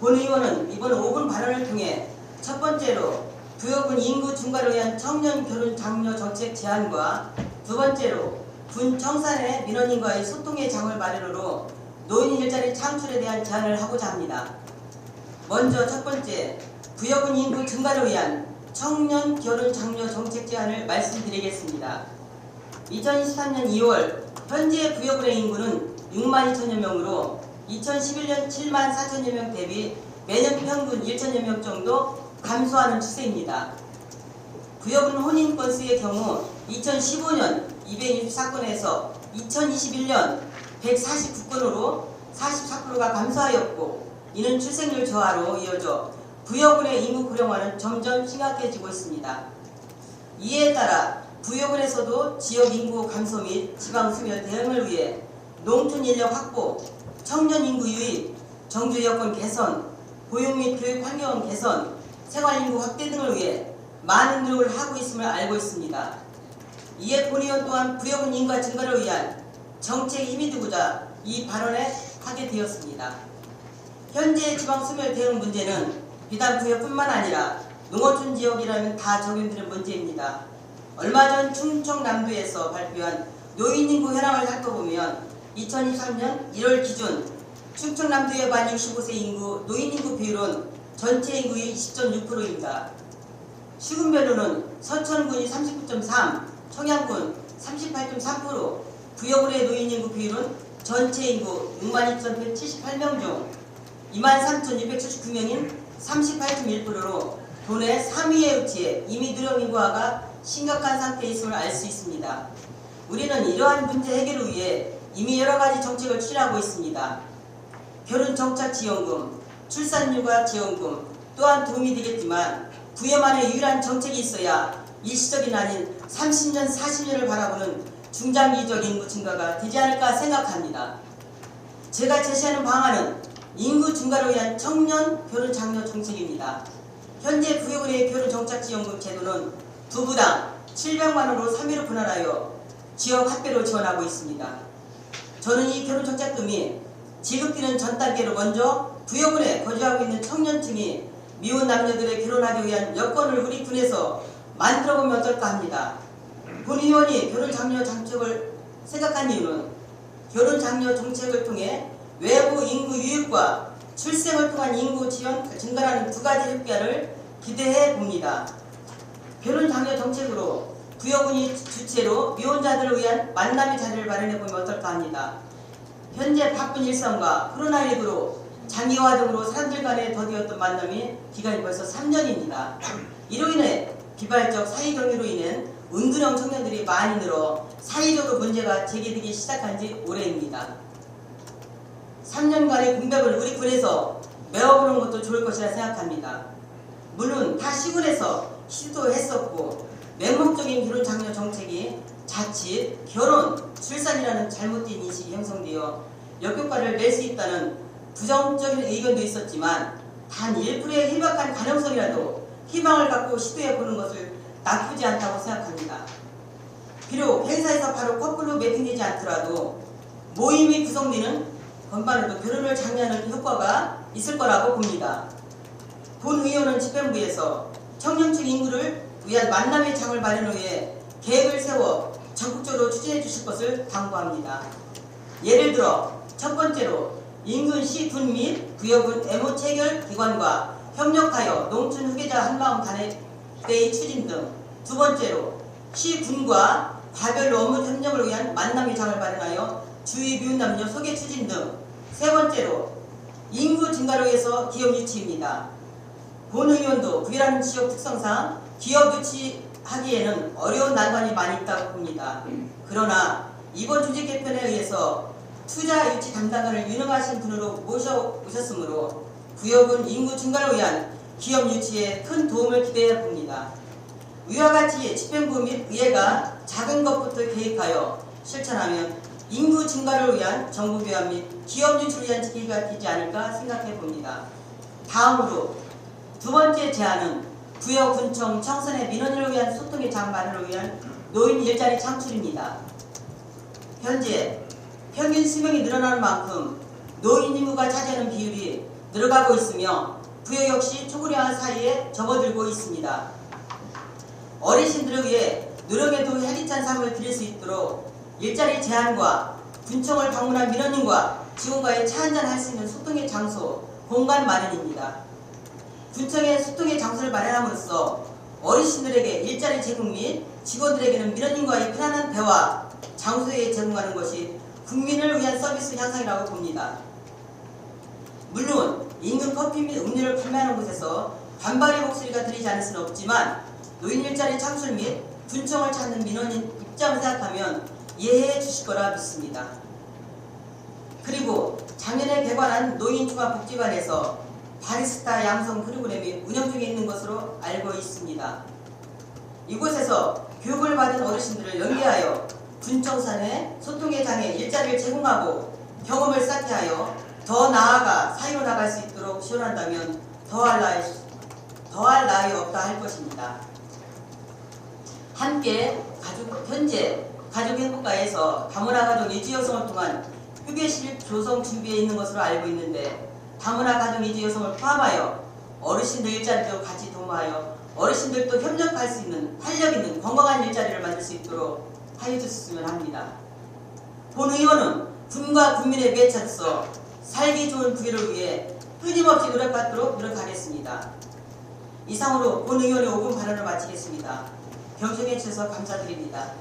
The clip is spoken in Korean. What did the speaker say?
본 의원은 이번 5분 발언을 통해 첫 번째로 부여군 인구 증가를 위한 청년 결혼 장려 정책 제안과 두 번째로 군 청산의 민원인과의 소통의 장을 마련으로 노인 일자리 창출에 대한 제안을 하고자 합니다. 먼저 첫 번째, 부여군 인구 증가를 위한 청년 결혼 장려 정책 제안을 말씀드리겠습니다. 2023년 2월 현재 부여군의 인구는 6만 2천여 명으로 2011년 7만 4천여 명 대비 매년 평균 1천여 명 정도 감소하는 추세입니다. 부여군 혼인 건수의 경우 2015년 264건에서 2021년 149건으로 44%가 감소하였고 이는 출생률 저하로 이어져 부여군의 인구 고령화는 점점 심각해지고 있습니다. 이에 따라 부여군에서도 지역 인구 감소 및 지방 소멸 대응을 위해 농촌 인력 확보, 청년 인구 유입, 정주 여건 개선, 고용 및 교육 환경 개선, 생활 인구 확대 등을 위해 많은 노력을 하고 있음을 알고 있습니다. 이에 본의원 또한 부여군 인구 증가를 위한 정책에 힘이 되고자 이 발언에 하게 되었습니다. 현재 지방 소멸 대응 문제는 비단 부여뿐만 아니라 농어촌 지역이라면 다 적용되는 문제입니다. 얼마 전 충청남도에서 발표한 노인 인구 현황을 살펴보면 2023년 1월 기준 충청남도의 만 65세 인구 노인 인구 비율은 전체 인구의 20.6%입니다. 시군별로는 서천군이 39.3, 청양군 38.3%, 부여군의 노인 인구 비율은 전체 인구 62,178명 중 23,679명인 38.1%로 도내 3위에 위치해 이미 누령 인구화가 심각한 상태에 있음을 알 수 있습니다. 우리는 이러한 문제 해결을 위해 이미 여러 가지 정책을 추진하고 있습니다. 결혼 정착 지원금, 출산휴가 지원금 또한 도움이 되겠지만 부여만의 유일한 정책이 있어야 일시적인 아닌 30년, 40년을 바라보는 중장기적 인구 증가가 되지 않을까 생각합니다. 제가 제시하는 방안은 인구 증가를 위한 청년 결혼 장려 정책입니다. 현재 부여군의 결혼 정착 지원금 제도는 두부당 700만 원으로 3회로 분할하여 지역 학배로 지원하고 있습니다. 저는 이 결혼 정착금이 지급되는 전 단계로 먼저 부여군에 거주하고 있는 청년층이 미혼 남녀들의 결혼하기 위한 여건을 우리 군에서 만들어보면 어떨까 합니다. 본 의원이 결혼 장려 정책을 생각한 이유는 결혼 장려 정책을 통해 외부 인구 유입과 출생을 통한 인구 지원 증가라는 두 가지 효과를 기대해 봅니다. 결혼 장려 정책으로 부여군이 주체로 미혼자들을 위한 만남의 자리를 마련해 보면 어떨까 합니다. 현재 바쁜 일상과 코로나19로 장기화 등으로 사람들 간에 더디었던 만남이 기간이 벌써 3년입니다. 이로 인해 비발적 사회 경유로 인한 은둔형 청년들이 많이 늘어 사회적으로 문제가 제기되기 시작한 지 오래입니다. 3년간의 공백을 우리 군에서 메워보는 것도 좋을 것이라 생각합니다. 물론 타 시군에서 시도했었고 맹목적인 결혼 장려 정책이 자칫 결혼, 출산이라는 잘못된 인식이 형성되어 역효과를 낼 수 있다는 부정적인 의견도 있었지만 단 1%의 희박한 가능성이라도 희망을 갖고 시도해 보는 것을 나쁘지 않다고 생각합니다. 비록 회사에서 바로 거꾸로 매팅되지 않더라도 모임이 구성되는 건반으로 결혼을 장려하는 효과가 있을 거라고 봅니다. 본 의원은 집행부에서 청년층 인구를 위한 만남의 장을 마련을 위해 계획을 세워 전국적으로 추진해 주실 것을 당부합니다. 예를 들어 첫 번째로 인근 시 군및 부여군 애모 체결 기관과 협력하여 농촌 후계자 한마음 단회의 추진 등 두 번째로 시 군과 과별로 업무 협력을 위한 만남의 장을 마련하여 주위 미혼 남녀 소개 추진 등 세 번째로 인구 증가를 위해서 기업 유치입니다. 본 의원도 북이라는 지역 특성상 기업 유치하기에는 어려운 난관이 많이 있다고 봅니다. 그러나 이번 조직 개편에 의해서 투자 유치 담당관을 유능하신 분으로 모셔 오셨으므로 구역은 인구 증가를 위한 기업 유치에 큰 도움을 기대해 봅니다. 위와 같이 집행부 및 의회가 작은 것부터 계획하여 실천하면 인구 증가를 위한 정부 교환 및 기업 유치를 위한 계기가 되지 않을까 생각해 봅니다. 다음으로 두 번째 제안은 부여 군청 청선의 민원인을 위한 소통의 장 마련을 위한 노인 일자리 창출입니다. 현재 평균 수명이 늘어나는 만큼 노인 인구가 차지하는 비율이 늘어가고 있으며 부여 역시 초고령화 사이에 접어들고 있습니다. 어르신들을 위해 누렁에도 혈기찬 삶을 드릴 수 있도록 일자리 제한과 군청을 방문한 민원인과 직원과의 차 한잔 할 수 있는 소통의 장소, 공간 마련입니다. 군청의 소통의 장소를 마련함으로써 어르신들에게 일자리 제공 및 직원들에게는 민원인과의 편안한 대화, 장소에 제공하는 것이 국민을 위한 서비스 향상이라고 봅니다. 물론 인근 커피 및 음료를 판매하는 곳에서 반발의 목소리가 들리지 않을 수는 없지만 노인 일자리 창출 및 군청을 찾는 민원인 입장을 생각하면 이해해 주실 거라 믿습니다. 그리고 작년에 개관한 노인종합복지관에서 바리스타 양성 프로그램이 운영 중에 있는 것으로 알고 있습니다. 이곳에서 교육을 받은 어르신들을 연계하여 군청산의 소통의 장에 일자리를 제공하고 경험을 쌓게 하여 더 나아가 사회로 나갈 수 있도록 지원한다면 더할 나위, 더할 나위 없다 할 것입니다. 함께 가족 현재 가족행복가에서 다문화 가정 이주 여성을 통한 휴게실 조성 준비에 있는 것으로 알고 있는데 다문화 가정 이주 여성을 포함하여 어르신들 일자리도 같이 도모하여 어르신들도 협력할 수 있는 활력 있는 건강한 일자리를 만들 수 있도록 하여 주셨으면 합니다. 본 의원은 군과 국민의 매차서 살기 좋은 부위를 위해 끊임없이 노력하도록 노력하겠습니다. 이상으로 본 의원의 5분 발언을 마치겠습니다. 경청해 주셔서 감사드립니다.